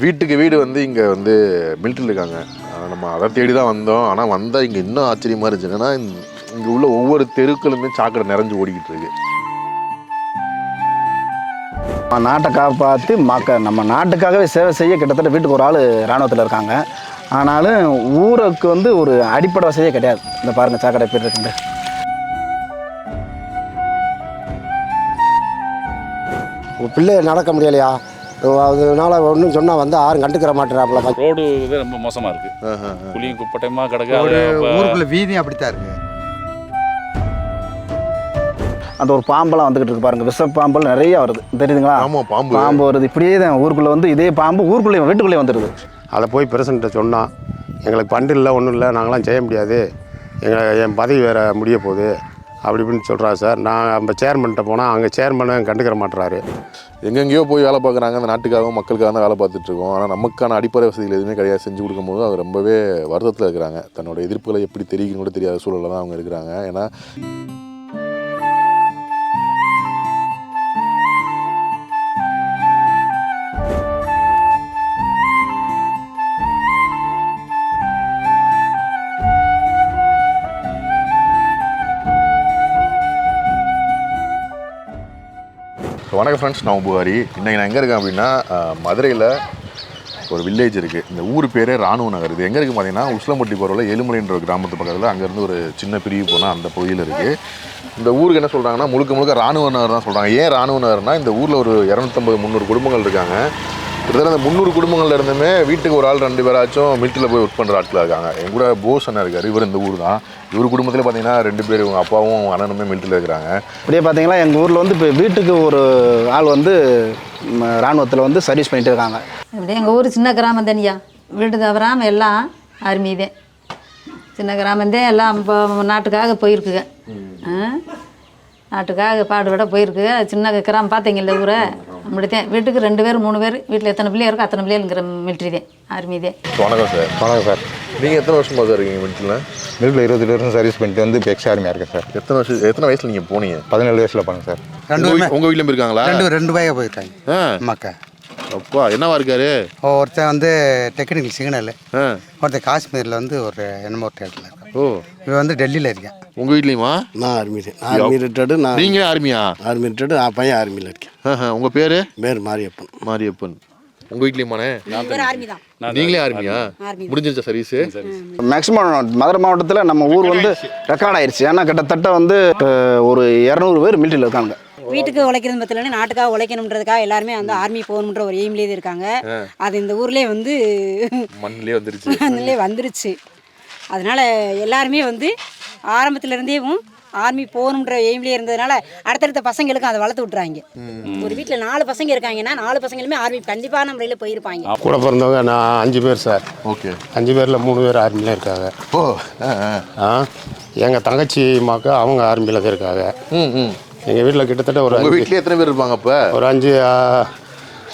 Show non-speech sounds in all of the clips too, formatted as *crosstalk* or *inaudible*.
வீட்டுக்கு வீடு வந்து இங்கே வந்து மிலிட்ரியில் இருக்காங்க. நம்ம அதை தேடி தான் வந்தோம். ஆனால் வந்தால் இங்கே இன்னும் ஆச்சரியமாக இருந்துச்சு. என்னன்னா இங்கே உள்ள ஒவ்வொரு தெருக்களுமே சாக்கடை நிறைஞ்சு ஓடிக்கிட்டு இருக்கு. நம்ம நாட்டை காப்பாற்றி மக்க நம்ம நாட்டுக்காகவே சேவை செய்ய கிட்டத்தட்ட வீட்டுக்கு ஒரு ஆள் இராணுவத்தில் இருக்காங்க. ஆனாலும் ஊருக்கு வந்து ஒரு அடிப்படை வசதியே கிடையாது. இந்த பாருங்கள் சாக்கடை எப்படி இருக்குண்டு பிள்ளை நடக்க முடியலையா? அதனால ஒன்றும் சொன்னால் வந்து யாரும் கண்டுக்கிற மாட்டேறாப்புல ரோடு இது ரொம்ப மோசமாக இருக்குது புளியும் குப்பட்டமாக கிடக்கு ஊருக்குள்ள வீதியும் அப்படித்தான் இருக்கு. அந்த ஒரு பாம்பெல்லாம் வந்துக்கிட்டு இருக்கு பாருங்க. விஷ பாம்பெல்லாம் நிறைய வருது. தெரியுதுங்களா? ஆமாம் பாம்பு. பாம்பு வருது. இப்படியே தான் ஊருக்குள்ளே வந்து இதே பாம்பு ஊருக்குள்ளே வீட்டுக்குள்ளே வந்துடுது அதை போய் பிரசிடண்ட்டை சொன்னான் எங்களுக்கு பண்டு இல்லை ஒன்றும் இல்லை நாங்களாம் செய்ய முடியாது. எங்கள் என் பதவி வேறு முடிய போகுது. அப்படி இப்படின்னு சொல்கிறா சார். நான் நம்ம சேர்மன்கிட்ட போனால் அங்கே சேர்மனும் கண்டுக்கிற மாட்டுறாரு எங்கெங்கேயோ போய் வேலை பார்க்குறாங்க. அந்த நாட்டுக்காகவும் மக்களுக்காக தான் வேலை பார்த்துட்ருக்கோம் ஆனால் நமக்கான அடிப்படை வசதிகள் எதுவுமே கிடையாது. செஞ்சு கொடுக்கும்போது அவங்க ரொம்பவே வருத்தத்தில் இருக்கிறாங்க. தன்னோட எதிர்ப்புகளை எப்படி தெரியுங்கன்னு கூட தெரியாத சூழலில் தான் அவங்க இருக்கிறாங்க. ஏன்னா வணக்கம் ஃப்ரெண்ட்ஸ் நான் புகாரி இன்றைக்கி நான் எங்கே இருக்கேன் அப்படின்னா மதுரையில் ஒரு வில்லேஜ் இருக்குது இந்த ஊர் பேரே ராணுவ நகர். இது எங்கே இருக்குது பார்த்தீங்கன்னா உஸ்லம்பட்டி போகிறவில் ஏழுமலைன்ற ஒரு கிராமத்து பக்கத்தில் அங்கேருந்து ஒரு சின்ன பிரிவு போனால் அந்த பகுதியில் இருக்குது இந்த ஊருக்கு என்ன சொல்கிறாங்கன்னா முழுக்க முழுக்க ராணுவ நகர் தான் சொல்கிறாங்க ஏன் ராணுவ நகர்னால் இந்த ஊரில் ஒரு இரநூத்தம்பது முந்நூறு குடும்பங்கள் இருக்காங்க. கிட்டத்தட்ட அந்த முந்நூறு குடும்பங்கள்ல இருந்துமே வீட்டுக்கு ஒரு ஆள் ரெண்டு பேராச்சும் மிலிட்டரியில் போய் ஒர்க் பண்ணுற ஆட்களாக இருக்காங்க. என் கூட போஸ் அண்ணா இருக்கார் இவர் இந்த ஊர் தான். இவர் குடும்பத்தில் பார்த்தீங்கன்னா ரெண்டு பேர் இவங்க அப்பாவும் அண்ணனுமே மிலிட்டரியில் இருக்கிறாங்க. இப்படியே பார்த்தீங்கன்னா எங்கள் ஊரில் வந்து இப்போ வீட்டுக்கு ஒரு ஆள் வந்து இராணுவத்தில் வந்து சர்வீஸ் பண்ணிட்டு இருக்காங்க. இப்படி எங்கள் ஊர் சின்ன கிராமம் தானியா வீடு தவறாமல் எல்லாம் ஆர்மி தான் சின்ன கிராமந்தே எல்லாம் இப்போ நாட்டுக்காக போயிருக்குங்க? நாட்டுக்காக பாடுபட போயிருக்குங்க. சின்ன கிராமம் பார்த்தீங்கல்ல ஊரை. அப்படித்தான் வீட்டுக்கு ரெண்டு பேர் மூணு பேர் வீட்டில் எத்தனை பிள்ளைங்க இருக்கோ அத்தனை பிள்ளைங்கிற மிலிட்ரி தான் ஆர்மி தான் வணக்கம் சார். வணக்கம் சார். நீங்கள் எத்தனை வருஷமா சார் இருக்கீங்க மிலிட்டரியில் மிலிட்ரியில் இருபது வருஷம் சர்வீஸ் பண்ணிட்டு வந்து இப்போ எக்ஸ்ட்ரா ஆர்மியாக இருக்கேன் சார். எத்தனை வருஷம் எத்தனை வயசில் நீங்கள் போனீங்க? பதினேழு வயசில் பண்ணேன் சார். ரெண்டு உங்க பேருமே. வீ- உங்க வீட்லயும் இருக்காங்களா? ரெண்டு ரெண்டு பையன் போயிருக்காங்க ஆ. அம்மாக்கா. அப்பா என்னவா இருக்காரு? ஒருத்தன் வந்து டெக்னிக்கல் சிக்னல் ஒருத்தன் காஷ்மீரில் வந்து ஒரு என்னமோ ஒரு இடத்துல இருக்கான் ஓ. இவன் வந்து டெல்லியில் இருக்கேன். உங்க வீட்லயுமா? நான் ஆர்மி நான் ஆர்மி ரிட்டர்டு நான் நீங்களே ஆர்மியா ஆர்மி ரிட்டர்டு நான் பையன் ஆர்மியில் இருக்கேன். ஆஹா, உங்க பேரு? பேர் மாரியப்பன். மாரியப்பன். உங்க வீட்லயுமானே நீங்களே ஆர்மியா முடிஞ்சிருச்சா சர்வீஸ் மேக்ஸிமம் மதுரை மாவட்டத்தில் நம்ம ஊர் வந்து ரெக்கார்ட் ஆயிருச்சு ஏன்னா கிட்டத்தட்ட வந்து ஒரு இரநூறு பேர் மிலிட்டரியில் இருக்காங்க வீட்டுக்கு உழைக்கிறது பத்தில நாட்டுக்காக உழைக்கணுன்றதுக்காக எல்லாருமே வந்து ஆர்மி போகணுன்ற ஒரு எய்ம்லேயே இருக்காங்க. அது இந்த ஊர்லேயே வந்து மண்ணிலே வந்துருச்சு. அதுலேயே வந்துருச்சு. அதனால எல்லாருமே வந்து ஆரம்பத்துல இருந்தேவும் ஆர்மி போகணுன்ற எய்ம்லேயே இருந்ததுனால அடுத்தடுத்த பசங்களுக்கும் அதை வளர்த்து விட்றாங்க ஒரு வீட்டில் நாலு பசங்க இருக்காங்கன்னா நாலு பசங்களுமே ஆர்மி கண்டிப்பான முறையில் போயிருப்பாங்க. கூட பிறந்தவங்க நான் அஞ்சு பேர் சார். ஓகே. அஞ்சு பேரில் மூணு பேர் ஆர்மியில் இருக்காங்க. ஓ ஆ, எங்கள் தங்கச்சி மாக்க அவங்க ஆர்மியில் தான் இருக்காங்க. ம் ம். எங்கள் வீட்டில் கிட்டத்தட்ட ஒரு அஞ்சு வீட்லயே எத்தனை பேர் இருப்பாங்க அப்ப? ஒரு அஞ்சு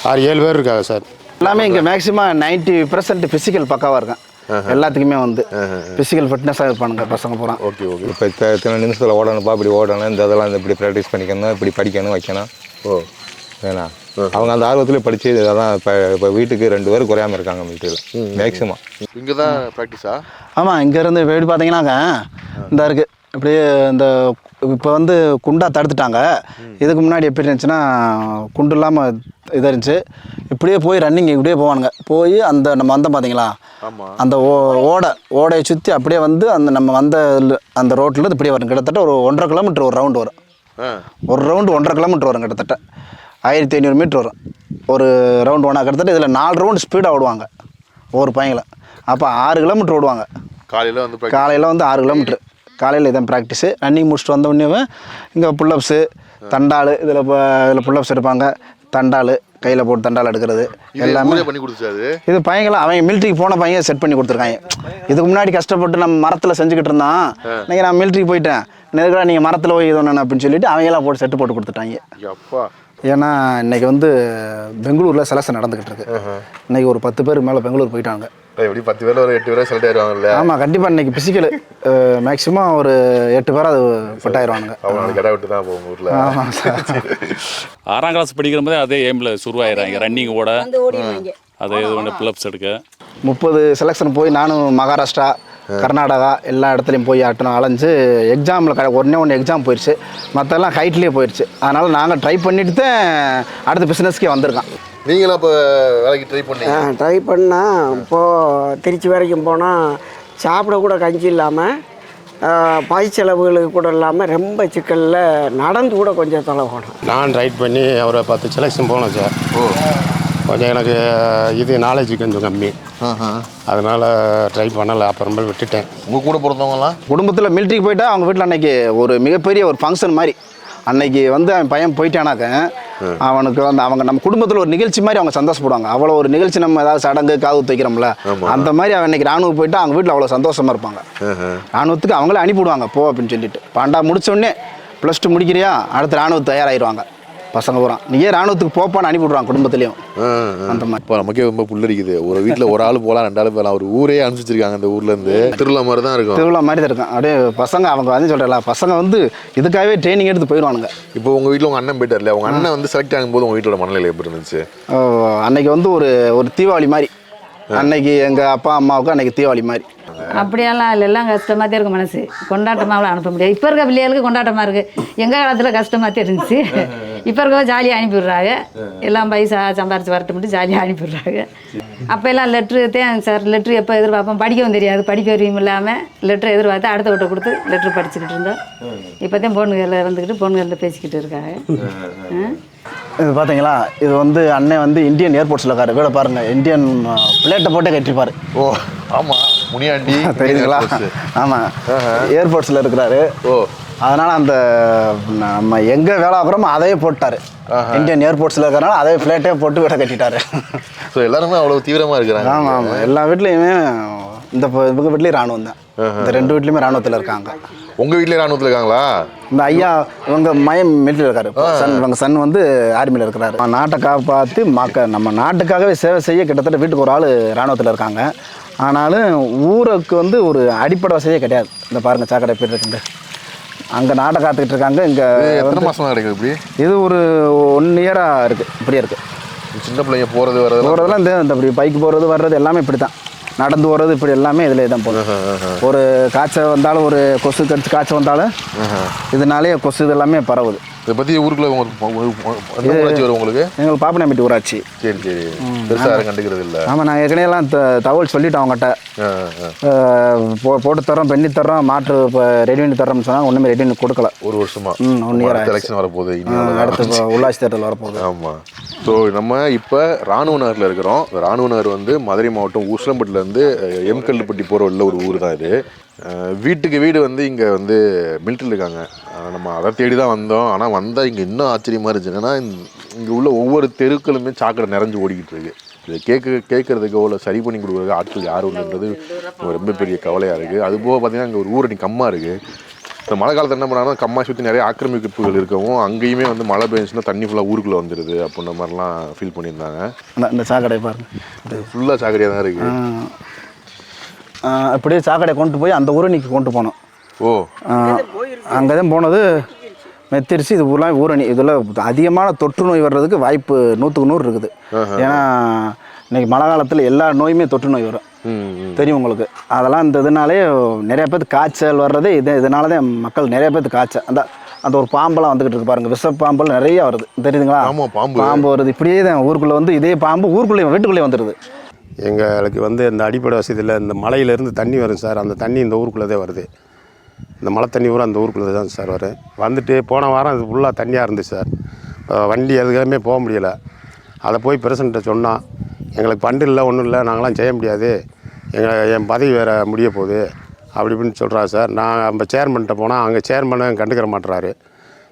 ஆறு ஏழு பேர் இருக்காங்க சார். எல்லாமே இங்கே மேக்ஸிமம் நைன்ட்டி பர்சன்ட் ஃபிசிக்கல் பக்காவாக இருக்கும். எல்லாத்துக்குமே வந்து ஃபிசிக்கல் ஃபிட்னஸாக இருப்பானுங்க பசங்க பூரா. Okay okay. இப்போ இத்த- இத்தனை நிமிஷத்தில் ஓடணும்ப்பா இப்படி ஓடணும் இந்த இதெல்லாம் இப்படி ப்ராக்டிஸ் பண்ணிக்கணும் இப்படி படிக்கணும் வைக்கணும். ஓ. வேணா அவங்க அந்த ஆர்வத்தில் படித்து அதான் இப்போ இப்போ வீட்டுக்கு ரெண்டு பேரும் குறையாம இருக்காங்க மிலிட்டரியில் மேக்ஸிமம் இங்க தான் ப்ராக்டிஸா ஆமாம் இங்கேருந்து வீடு பார்த்தீங்கன்னாக்க இந்த இருக்குது இப்படியே இந்த இப்போ வந்து குண்டா தடுத்துட்டாங்க. இதுக்கு முன்னாடி எப்படி இருந்துச்சுன்னா குண்டு இல்லாமல் இதாக இருந்துச்சு. இப்படியே போய் ரன்னிங் இப்படியே போவானுங்க. போய் அந்த நம்ம வந்தோம் பார்த்தீங்களா அந்த ஓ ஓடை ஓடையை சுற்றி அப்படியே வந்து அந்த நம்ம வந்த அந்த ரோட்லேருந்து இப்படியே வரும். கிட்டத்தட்ட ஒரு ஒன்றரை கிலோமீட்டர் ஒரு ரவுண்டு வரும். ஒரு ரவுண்டு ஒன்றரை கிலோமீட்டர் வரும் கிட்டத்தட்ட. ஆயிரத்தி ஐநூறு மீட்டர் வரும். ஒரு ரவுண்டு ஒன்றா கிட்டத்தட்ட இதில் நாலு ரவுண்டு ஸ்பீடாக ஓடுவாங்க. ஒரு பையங்களை அப்போ ஆறு கிலோமீட்டர் ஓடுவாங்க. காலையில வந்து. காலையில் வந்து ஆறு கிலோமீட்ரு காலையில் இதான் ப்ராக்டிஸு ரன்னிங் முடிச்சுட்டு வந்த உடனே இங்கே புல்லப்ஸு தண்டால் இதில் இப்போ இதில் புல்லப்ஸ் எடுப்பாங்க. தண்டால் கையில் போட்டு தண்டால் எடுக்கிறது எல்லாமே. பண்ணி கொடுத்துச்சாரு இது பையங்களாம் அவங்க மிலிட்ரிக்கு போன பையன் செட் பண்ணி கொடுத்துருக்காங்க. இதுக்கு முன்னாடி கஷ்டப்பட்டு நம்ம மரத்தில் செஞ்சுக்கிட்டு இருந்தான். இன்னைக்கு நான் மிலிட்ரிக்கு போயிட்டேன். நேருக்கா நீங்கள் மரத்தில் போய் இது ஒன்று அப்படின்னு சொல்லிட்டு அவங்களாம் போட்டு செட்டு போட்டு கொடுத்துட்டாங்க. ஏன்னா இன்னைக்கு வந்து பெங்களூரில் செலக்ஷன் நடந்துக்கிட்டு இருக்கு. இன்னைக்கு ஒரு பத்து பேர் மேலே பெங்களூர் போயிட்டாங்க. எப்படி பத்து பேர்ல ஒரு எட்டு பேரை செலக்ட் ஆயிடுவாங்கல்ல ஆமாம் கண்டிப்பாக இன்னைக்கு பிசிக்கல் மேக்ஸிமம் ஒரு எட்டு பேர் அது பட்டாயிருவானுங்க அவங்க இடம் விட்டு தான் போகும் ஊர்ல. ஆமாம் ஆறாம் கிளாஸ் படிக்கிற போதே அதே எய்மில் சுருவாயிடுறாங்க ரன்னிங் ஓட. அதே இது ஒன்று பிளப்ஸ் எடுக்க. முப்பது செலெக்ஷன் போய் நானும் மகாராஷ்டிரா கர்நாடகா எல்லா இடத்துலையும் போய் ஆட்டணும். அலைஞ்சு எக்ஸாமில் க ஒன்றே ஒன்று எக்ஸாம் போயிடுச்சு மற்றெல்லாம் ஹைட்லேயே போயிடுச்சு அதனால் நாங்கள் ட்ரை பண்ணிட்டு தான் அடுத்த பிஸ்னஸ்க்கே வந்திருக்கோம். நீங்களும் அப்போ வேலைக்கு ட்ரை பண்ணீங்க? ட்ரை பண்ணால் இப்போது திருச்சி வரைக்கும் போனால் சாப்பிட கூட கஞ்சி இல்லாமல் பை செலவுகளுக்கு கூட இல்லாமல் ரொம்ப சிக்கலில் நடந்து கூட கொஞ்சம் தொலை போனோம். நான் ரைட் பண்ணி அவரை பத்து செலெக்ஷன் போனேன் சார். கொஞ்சம் எனக்கு இது நாலேஜ் கொஞ்சம் கம்மி. அதனால் ட்ரை பண்ணலை அப்புறமேல் விட்டுட்டேன். உங்க கூட பிறந்தவங்கலாம்? குடும்பத்தில் மிலிட்ரிக்கு போயிட்டா அவங்க வீட்டில் அன்னைக்கு ஒரு மிகப்பெரிய ஒரு ஃபங்க்ஷன் மாதிரி. அன்னைக்கு வந்து அவன் பையன் போயிட்டானாக்க அவனுக்கு வந்து அவங்க நம்ம குடும்பத்தில் ஒரு நிகழ்ச்சி மாதிரி அவங்க சந்தோஷப்படுவாங்க. அவ்வளோ ஒரு நிகழ்ச்சி நம்ம ஏதாவது சடங்கு காது வைக்கிறோம்ல அந்த மாதிரி அவன் இன்னைக்கு ராணுவம் போயிட்டா அவங்க வீட்டில் அவ்வளோ சந்தோஷமா இருப்பாங்க. ராணுவத்துக்கு அவங்களே அனுப்பிவிடுவாங்க போ அப்படின்னு சொல்லிட்டு. பாண்டா முடிச்ச உடனே ப்ளஸ் டூ முடிக்கிறியா அடுத்து ராணுவம் தயாராகிடுவாங்க பசங்க பூரா. நீயே ராணுவத்துக்கு போப்பான்னு அனுப்பி விடுவாங்க குடும்பத்துலேயும்? அந்த மாதிரி. இப்போ நமக்கே ரொம்ப புல்லரிக்குது. ஒரு வீட்டில் ஒரு ஆள் போகலாம் ரெண்டு ஆள் போகலாம் ஒரு ஊரே அனுப்பிச்சிருக்காங்க அந்த ஊர்ல இருந்து. திருவிழா மாதிரி தான் இருக்கும். திருவிழா மாதிரி தான் இருக்கும். அப்படியே பசங்க அவங்க வந்து சொல்கிறல பசங்க வந்து இதுக்காகவே ட்ரைனிங் எடுத்து போயிடுவானுங்க. இப்போ உங்க வீட்டில் உங்க அண்ணன் போயிட்டார்ல உங்க அண்ணன் வந்து செலக்ட் ஆகும்போது உங்க வீட்டோட மனநிலை எப்படி இருந்துச்சு? அன்னைக்கு வந்து ஒரு ஒரு தீபாவளி மாதிரி. அன்னைக்கு எங்கள் அப்பா அம்மாவுக்கு அன்னைக்கு தீபாவளி மாதிரி. அப்படியெல்லாம் இல்லை எல்லாம் கஷ்டமாக தான் இருக்கும் மனசு. கொண்டாட்டமாகலாம் அனுப்ப முடியாது. இப்போ இருக்க பிள்ளைகளுக்கு கொண்டாட்டமாக இருக்குது எங்கள் காலத்தில் கஷ்டமாக தான் இருந்துச்சு. இப்போ இருக்க ஜாலியாக அனுப்பிடுறாங்க எல்லாம் பைசா சம்பாரிச்சு வரட்டு மட்டும் ஜாலியாக அனுப்பிடுறாங்க அப்போ எல்லாம் லெட்ரு தான் சார் லெட்ரு எப்போ எதிர்பார்ப்போம்? படிக்கவும் தெரியாது. படிக்க வரையும் இல்லாமல் லெட்ரு எதிர்பார்த்து அடுத்த விட்ட கொடுத்து லெட்ரு படிச்சுக்கிட்டு இருந்தோம் இப்போ தான் பொண்ணுகளில் வந்துக்கிட்டு பொண்ணுகளில் பேசிக்கிட்டு இருக்காங்க? இது பார்த்தீங்களா இது வந்து அண்ணன் வந்து இந்தியன் ஏர்போர்ட்ஸில் இருக்காரு. வீட பாருங்க. இந்தியன் பிளேட்டை போட்டே கட்டிப்பாரு ஓ ஆமா. முனியாண்டி *laughs* தெரியுதுங்களா? ஆமாம் ஏர்போர்ட்ஸில் இருக்கிறாரு. ஓ. அதனால் அந்த நம்ம எங்கே வேலை பார்க்குறோமோ அதையே போட்டாரு. இந்தியன் ஏர்போர்ட்ஸில் இருக்கிறனால அதே பிளேட்டே போட்டு வீடை கட்டிட்டாரு. ஸோ எல்லாருமே அவ்வளவு தீவிரமா இருக்கிறாங்க. ஆமாம் ஆமாம் எல்லா வீட்லேயுமே இந்த வீட்லேயும் ராணுவம் தான். இந்த ரெண்டு வீட்லேயுமே ராணுவத்தில் இருக்காங்க. உங்க வீட்லயே ராணுவத்தில் இருக்காங்களா? இந்த ஐயா இவங்க மயம் மிலிட்டரியில் இருக்காரு. சன் இவங்க சன் வந்து ஆர்மியில் இருக்கிறாரு. நாட்டை காப்பாற்றி மக்க நம்ம நாட்டுக்காகவே சேவை செய்ய கிட்டத்தட்ட வீட்டுக்கு ஒரு ஆள் ராணுவத்தில் இருக்காங்க. ஆனாலும் ஊருக்கு வந்து ஒரு அடிப்படை வசதியே கிடையாது. இந்த பாருங்க சாக்கடை பேர் இருக்குண்டு அங்கே நாட்டை காத்துக்கிட்டு இருக்காங்க. இங்கே எத்தனை மாசமா கிடைக்கும் இப்படி? இது ஒரு ஒன் இயராக இருக்குது இப்படியே இருக்குது சின்ன பிள்ளைங்க போறது வர்றது போகிறதெல்லாம் இந்த இந்த இப்படி பைக் போகிறது வர்றது எல்லாமே இப்படி தான் நடந்து போகிறது இப்படி எல்லாமே இதிலே தான் போகும் ஒரு காய்ச்சல் வந்தாலும் ஒரு கொசு கடிச்சு காய்ச்சல் வந்தாலும் இதனாலே கொசு இது எல்லாமே பரவுது. இதை பத்தி ஊருக்குள்ள உங்க- உங்க- எந்த ஊராட்சி வரும் உங்களுக்கு? எங்களுக்கு பாப்பனாம்பட்டி ஊராட்சி. சரி சரி. பெருசா யாரும் கண்டுக்கிறது இல்ல. ஆமாம் நான் ஏற்கனவே எல்லாம் தகவல் சொல்லிட்டோம் அவங்ககிட்ட. போட்டு தரோம் பெண்ணி தரோம் மாற்று இப்போ ரெடி பண்ணி தரோம்னு சொன்னாங்க ஒன்றுமே ரெடி பண்ணி கொடுக்கல. ஒரு வருஷமா? ஒன் இயர் எலெக்ஷன் வரப்போகுது. அடுத்து உள்ளாட்சி தேர்தல் வரப்போகுது. ஆமாம் ஸோ நம்ம இப்போ ராணுவ நகரில் இருக்கிறோம். ராணுவ நகர் வந்து மதுரை மாவட்டம் உசிலம்பட்டிலேருந்து எம் கல்லுப்பட்டி போகிற உள்ள ஒரு ஊர் தான் இது வீட்டுக்கு வீடு வந்து இங்கே வந்து மிலிட்டரியில் இருக்காங்க. நம்ம அதை தேடி தான் வந்தோம். ஆனால் வந்தால் இங்கே இன்னும் ஆச்சரியமாக இருந்துச்சு. என்னன்னா இங்கே உள்ள ஒவ்வொரு தெருக்களுமே சாக்கடை நிறைஞ்சு ஓடிக்கிட்டு இருக்கு இதை கேட்க கேட்கறதுக்கோ இல்லை சரி பண்ணி கொடுக்குறதுக்கு ஆட்கள் யாரும் இல்லைன்றது ரொம்ப பெரிய கவலையாக இருக்குது அதுபோக பார்த்தீங்கன்னா இங்கே ஒரு ஊரணி கம்மா இருக்குது இந்த மழை காலத்தில் என்ன பண்ணாங்கன்னா கம்மா சுற்றி நிறைய ஆக்கிரமிப்புகள் இருக்கவும் அங்கேயுமே வந்து மழை பெஞ்சுன்னா தண்ணி ஃபுல்லாக ஊருக்குள்ளே வந்துடுது அப்படின்ற மாதிரிலாம் ஃபீல் பண்ணியிருந்தாங்க. இந்த- இந்த சாக்கடை பாருங்க. ஃபுல்லாக சாக்கடையாக தான் இருக்குது அப்படியே சாக்கடை கொண்டு போய் அந்த ஊரணிக்கு கொண்டு போனோம். ஓ. அங்கே தான் போனது. மெத்திரிச்சு இது ஊர்லாம் ஊரணி. இதில் அதிகமான தொற்று நோய் வர்றதுக்கு வாய்ப்பு நூற்றுக்கு நூறு இருக்குது. ஏன்னா இன்னைக்கு மழை காலத்தில் எல்லா நோயுமே தொற்று நோய் வரும். தெரியும் உங்களுக்கு. அதெல்லாம் இந்த இதனாலே நிறைய பேருக்கு காய்ச்சல் வர்றதே இது இதனால தான் மக்கள் நிறைய பேருக்கு காய்ச்சல். அந்த அந்த ஒரு பாம்பெல்லாம் வந்துகிட்டு இருக்கு பாருங்க. விஷ பாம்பெல்லாம் நிறைய வருது. தெரியுதுங்களா? பாம்பு. பாம்பு வருது. இப்படியே தான் ஊருக்குள்ளே வந்து இதே பாம்பு ஊருக்குள்ளே வீட்டுக்குள்ளே வந்துடுது எங்களுக்கு வந்து இந்த அடிப்படை வசதியில் இந்த மலையிலேருந்து தண்ணி வரும் சார். அந்த தண்ணி இந்த ஊருக்குள்ளே தான் வருது. இந்த மழை தண்ணி பூரா அந்த ஊருக்குள்ளே தான் சார் வரும். வந்துட்டு போன வாரம் இது ஃபுல்லாக தண்ணியாக இருந்துச்சு சார். வண்டி எதுக்காமே போக முடியலை. அதை போய் பிரசிடண்ட்டை சொன்னால் எங்களுக்கு பண்டு இல்லை ஒன்றும் இல்லை நாங்களாம் செய்ய முடியாது. எங்கள் என் பதவி வேறு முடிய போகுது. அப்படி இப்படின்னு சொல்கிறா சார். நான் நம்ம சேர்மன்கிட்ட போனால் அங்கே சேர்மனை கண்டுக்கிற மாட்டுறாரு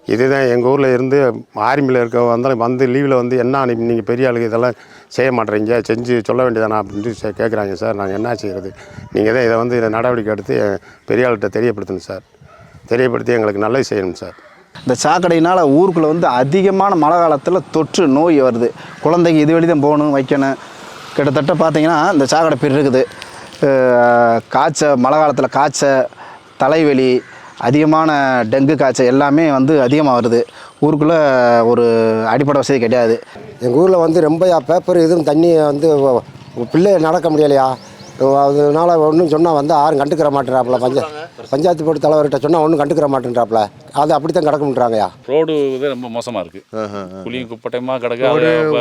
இதுதான் எங்கள் ஊரில் இருந்து ஆர்மியில் இருக்க வந்தாலும் வந்து லீவில் வந்து என்ன நீங்கள் பெரிய ஆளுங்க இதெல்லாம் செய்ய மாட்டேறீங்க? செஞ்சு சொல்ல வேண்டியதானா அப்படின்ட்டு சே- கேட்குறாங்க சார். நாங்கள் என்ன செய்கிறது நீங்கள் தான் இதை வந்து இதை நடவடிக்கை எடுத்து பெரிய ஆள்கிட்ட தெரியப்படுத்தணும் சார். தெரியப்படுத்தி எங்களுக்கு நல்லது செய்யணும் சார். இந்த சாக்கடையினால் ஊருக்குள்ளே வந்து அதிகமான மழை காலத்தில் தொற்று நோய் வருது. குழந்தைக்கு இது வழி தான் போகணும் வைக்கணும். கிட்டத்தட்ட பார்த்தீங்கன்னா இந்த சாக்கடை பேர் இருக்குது. காய்ச்ச காய்ச்சல் மழை காலத்தில் காய்ச்சல் தலைவலி அதிகமான டெங்கு காய்ச்சல் எல்லாமே வந்து அதிகமாக வருது ஊருக்குள்ளே ஒரு அடிப்படை வசதி கிடையாது. எங்கள் ஊரில் வந்து ரொம்ப பேப்பர் எதுவும் தண்ணி வந்து பிள்ளை நடக்க முடியலையா? அதனால ஒன்றும் சொன்னால் வந்து யாரும் கண்டுக்கிற மாட்டேறாப்புல பஞ்சம் பஞ்சாயத்து போர்டு தலைவர்கிட்ட சொன்னால் ஒன்றும் கண்டுக்கிற மாட்டேன்றாப்புல அது அப்படி தான் கிடக்க முட்டுறாங்கய்யா ரோடு இது ரொம்ப மோசமாக இருக்குது குழியும் குப்பட்டயமாக கிடக்கு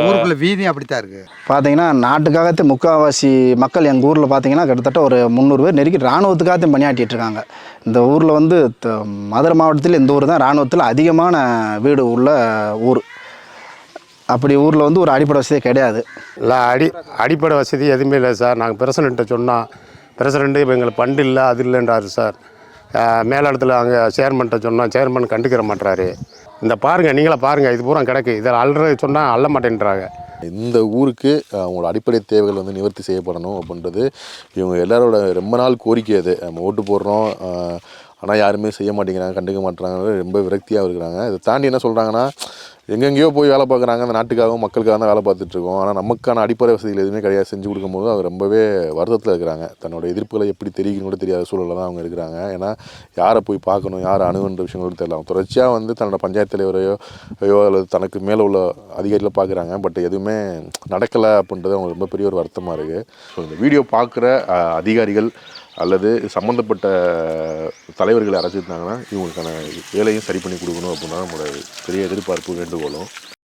ஊருக்குள்ள வீதியும் அப்படித்தான் இருக்கு. பார்த்தீங்கன்னா நாட்டுக்காகத்து முக்கால்வாசி மக்கள் எங்கள் ஊரில் பார்த்தீங்கன்னா கிட்டத்தட்ட ஒரு முந்நூறு பேர் நெருக்கி இராணுவத்துக்காகத்தையும் பணியாற்றிட்டு இருக்காங்க. இந்த ஊரில் வந்து த- மதுரை மாவட்டத்தில் இந்த ஊர் தான் இராணுவத்தில் அதிகமான வீடு உள்ள ஊர். அப்படி ஊரில் வந்து ஒரு அடிப்படை வசதியே கிடையாது. இல்லை அடி அடிப்படை வசதி எதுவுமே இல்லை சார். நாங்கள் பிரசிடெண்ட்டை சொன்னோம் பிரசிடெண்ட்டு இப்போ எங்களுக்கு ஃபண்டு இல்லை அது இல்லைன்றாரு சார். மேலிடத்துல அங்கே சேர்மன்ட்ட சொன்னால் சேர்மன் கண்டுக்கிற மாட்டுறாரு இந்த பாருங்கள் நீங்களே பாருங்கள் இது பூரா கிடக்கு. இதில் அல்றது சொன்னால் அள்ள மாட்டேன்றாங்க. இந்த ஊருக்கு அவங்களோட அடிப்படை தேவைகள் வந்து நிவர்த்தி செய்யப்படணும் அப்படின்றது இவங்க எல்லாரோட ரொம்ப நாள் கோரிக்கை அது. நம்ம ஓட்டு போடுறோம் ஆனால் யாருமே செய்ய மாட்டேங்கிறாங்க கண்டுக்க மாட்டேறாங்க ரொம்ப விரக்தியாக இருக்கிறாங்க. இதை தாண்டி என்ன சொல்கிறாங்கன்னா எங்கெங்கேயோ போய் வேலை பார்க்குறாங்க அந்த நாட்டுக்காகவும் மக்களுக்காக தான் வேலை பார்த்துட்ருக்கோம் ஆனால் நமக்கான அடிப்படை வசதிகள் எதுவுமே கிடையாது. செஞ்சு கொடுக்கும்போது அவர் ரொம்பவே வருத்தத்தில் இருக்கிறாங்க. தன்னோட எதிர்ப்புகளை எப்படி தெரிவிக்கணும் கூட தெரியாத சூழலில் தான் அவங்க இருக்கிறாங்க. ஏன்னா யாரை போய் பார்க்கணும் யாரை அணுகுன்ற விஷயங்களும் தெரியல. அவங்க தொடர்ச்சியாக வந்து தன்னோட பஞ்சாயத்து தலைவரையோ ஐயோ அல்லது தனக்கு மேலே உள்ள அதிகாரிகளை பார்க்குறாங்க. பட் எதுவுமே நடக்கலை அப்படின்றது அவங்களுக்கு ரொம்ப பெரிய ஒரு வருத்தமாக இருக்குது ஸோ இந்த வீடியோ பார்க்குற அதிகாரிகள் அல்லது சம்மந்தப்பட்ட தலைவர்களை அரைச்சிருந்தாங்கன்னா இவங்களுக்கான வேலையும் சரி பண்ணி கொடுக்கணும் அப்படின்னா நம்மளோட பெரிய எதிர்பார்ப்பு வேண்டுகோளும்.